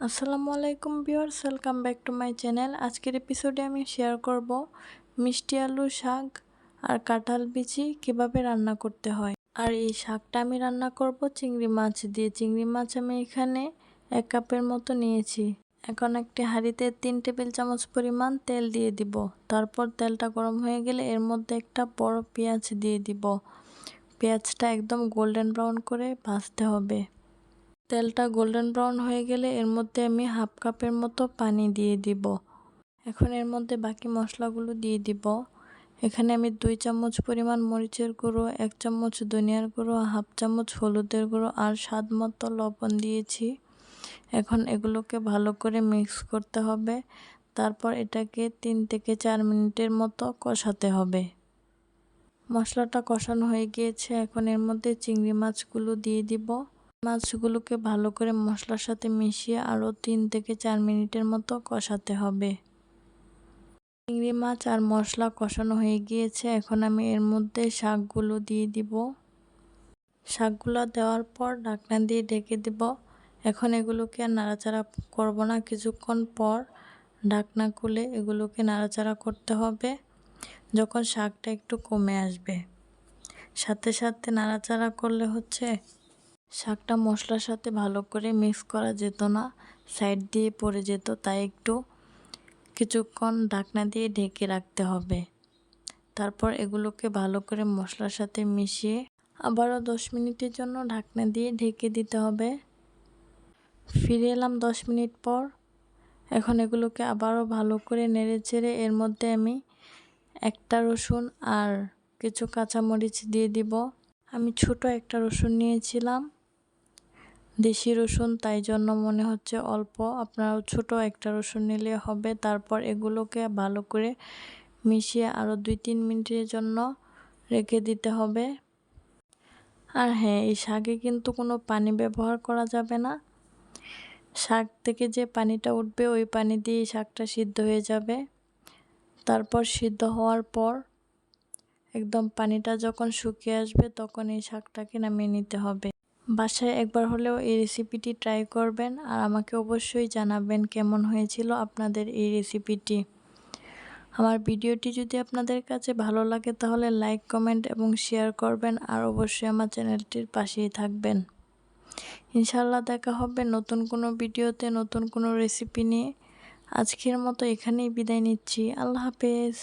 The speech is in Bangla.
আসসালামু আলাইকুম viewers, welcome back to my channel. আজকের এপিসোডে আমি শেয়ার করব মিষ্টি আলু শাক আর কাঁঠাল বিচি কীভাবে রান্না করতে হয়। আর এই শাকটা আমি রান্না করব চিংড়ি মাছ দিয়ে। চিংড়ি মাছ আমি এখানে এক কাপের মতো নিয়েছি। এখন একটি হাঁড়িতে তিন টেবিল চামচ পরিমাণ তেল দিয়ে দিব। তারপর তেলটা গরম হয়ে গেলে এর মধ্যে একটা বড় পেঁয়াজ দিয়ে দিব। পেঁয়াজটা একদম গোল্ডেন ব্রাউন করে ভাজতে হবে। তেলটা গোল্ডেন ব্রাউন হয়ে গেলে এর মধ্যে আমি হাফ কাপের মতো পানি দিয়ে দিব। এখন এর মধ্যে বাকি মশলাগুলো দিয়ে দিব। এখানে আমি দুই চামচ পরিমাণ মরিচের গুঁড়ো, এক চামচ ধনিয়ার গুঁড়ো, হাফ চামচ হলুদের গুঁড়ো আর স্বাদ মতো লবণ দিয়েছি। এখন এগুলোকে ভালো করে মিক্স করতে হবে। তারপর এটাকে তিন থেকে চার মিনিটের মতো কষাতে হবে। মশলাটা কষানো হয়ে গিয়েছে। এখন এর মধ্যে চিংড়ি মাছগুলো দিয়ে দিব। মাছগুলোকে ভালো করে মশলার সাথে মিশিয়ে আরও তিন থেকে চার মিনিটের মতো কষাতে হবে। চিংড়ি মাছ আর মশলা কষানো হয়ে গিয়েছে। এখন আমি এর মধ্যে শাকগুলো দিয়ে দিব। শাকগুলো দেওয়ার পর ঢাকনা দিয়ে ঢেকে দিব। এখন এগুলোকে আর নাড়াচাড়া করব না। কিছুক্ষণ পর ঢাকনা খুলে এগুলোকে নাড়াচাড়া করতে হবে, যখন শাকটা একটু কমে আসবে। সাথে সাথে নাড়াচাড়া করলে হচ্ছে শাকটা মশলার সাথে ভালো করে মিক্স করা যেত না, সাইড দিয়ে পড়ে যেত, তাই একটু কিছুক্ষণ ঢাকনা দিয়ে ঢেকে রাখতে হবে। তারপর এগুলোকে ভালো করে মশলার সাথে মিশিয়ে আবারও দশ মিনিটের জন্য ঢাকনা দিয়ে ঢেকে দিতে হবে। ফিরে এলাম দশ মিনিট পর। এখন এগুলোকে আবারও ভালো করে নেড়ে চেড়ে এর মধ্যে আমি একটা রসুন আর কিছু কাঁচামরিচ দিয়ে দিব। আমি ছোট একটা রসুন নিয়েছিলাম। দেশি রসুন, তাই জন্য মনে হচ্ছে অল্প। আপনারাও ছোট একটা রসুন নিলে হবে। তারপর এগুলোকে ভালো করে মিশিয়ে আরও দুই তিন মিনিটের জন্য রেখে দিতে হবে। আর হ্যাঁ এই শাকে কিন্তু কোনো পানি ব্যবহার করা যাবে না। শাক থেকে যে পানিটা উঠবে, ওই পানি দিয়ে শাকটা সিদ্ধ হয়ে যাবে। তারপর সিদ্ধ হওয়ার পর একদম পানিটা যখন শুকিয়ে আসবে, তখন এই শাকটাকে নামিয়ে নিতে হবে। বাসায় একবার হলেও এই রেসিপিটি ট্রাই করবেন আর আমাকে অবশ্যই জানাবেন কেমন হয়েছিল আপনাদের এই রেসিপিটি আমার ভিডিওটি যদি আপনাদের কাছে ভালো লাগে তাহলে লাইক কমেন্ট এবং শেয়ার করবেন আর অবশ্যই আমার চ্যানেলটির পাশেই থাকবেন। ইনশাল্লাহ দেখা হবে নতুন কোনো ভিডিওতে নতুন কোনো রেসিপি নিয়ে। আজকের মতো এখানেই বিদায় নিচ্ছি। আল্লাহ হাফেজ।